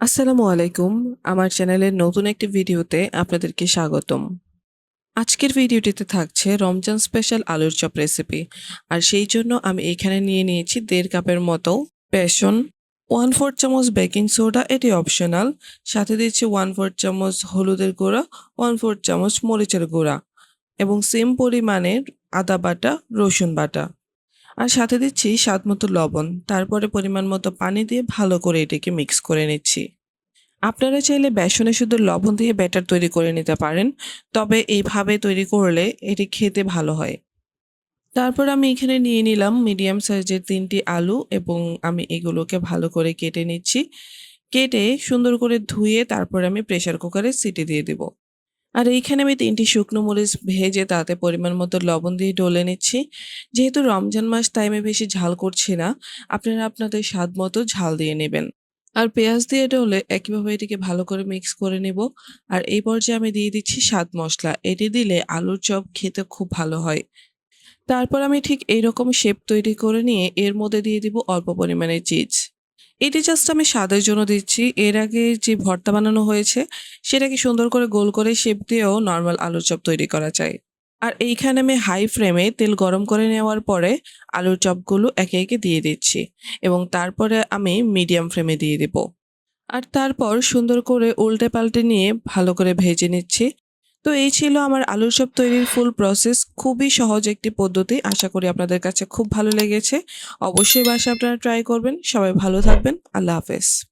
আসসালামু আলাইকুম। আমার চ্যানেলের নতুন একটি ভিডিওতে আপনাদেরকে স্বাগতম। আজকের ভিডিওটিতে থাকছে রমজান স্পেশাল আলুর চপ রেসিপি। আর সেই জন্য আমি এখানে নিয়ে নিয়েছি দেড় কাপের মতো বেসন, ওয়ান ফোর চামচ বেকিং সোডা, এটি অপশনাল। সাথে দিচ্ছি ওয়ান ফোর চামচ হলুদের গুঁড়া, ওয়ান ফোর চামচ মরিচের গুঁড়া এবং সেম পরিমাণের আদা বাটা, রসুন বাটা। আর সাথে দিচ্ছি স্বাদ মতো লবণ। তারপরে পরিমাণ মতো পানি দিয়ে ভালো করে এটাকে মিক্স করে নিচ্ছি। আপনারা চাইলে বেসনে শুধু লবণ দিয়ে ব্যাটার তৈরি করে নিতে পারেন, তবে এইভাবে তৈরি করলে এটি খেতে ভালো হয়। তারপর আমি এখানে নিয়ে নিলাম মিডিয়াম সাইজের তিনটি আলু এবং আমি এগুলোকে ভালো করে কেটে নিচ্ছি। কেটে সুন্দর করে ধুয়ে তারপর আমি প্রেসার কুকারে সিটি দিয়ে দেব। আর এইখানে আমি তিনটি শুকনো মরিচ ভেজে তাতে পরিমাণ মতো লবণ দিয়ে ডলে নিচ্ছি। যেহেতু রমজান মাস, তাই আমি বেশি ঝাল করছি না। আপনারা আপনাদের স্বাদ মতো ঝাল দিয়ে নেবেন। আর পেঁয়াজ দিয়ে ডলে একইভাবে এটিকে ভালো করে মিক্স করে নেব। আর এই পর্যায়ে আমি দিয়ে দিচ্ছি স্বাদ মশলা। এটি দিলে আলুর চপ খেতে খুব ভালো হয়। তারপর আমি ঠিক এইরকম শেপ তৈরি করে নিয়ে এর মধ্যে দিয়ে দিব অল্প পরিমাণে চিজ এটি জাস্ট আমি স্বাদের জন্য দিচ্ছি। এর আগে যে ভর্তা বানানো হয়েছে সেটাকে সুন্দর করে গোল করে শেপ দিয়েও নর্মাল আলুর চপ তৈরি করা যায়। আর এইখানে আমি হাই ফ্লেমে তেল গরম করে নেওয়ার পরে আলুর চপগুলো একে একে দিয়ে দিচ্ছি এবং তারপরে আমি মিডিয়াম ফ্লেমে দিয়ে দেব। আর তারপর সুন্দর করে উল্টে পাল্টে নিয়ে ভালো করে ভেজে নিচ্ছি। তো এই ছিল আমার আলুর চপ তৈরির ফুল প্রসেস খুবই সহজ একটি পদ্ধতি, আশা করি আপনাদের কাছে খুব ভালো লেগেছে। অবশ্যই বাসা আপনারা ট্রাই করবেন। সবাই ভালো থাকবেন। আল্লাহ হাফেজ।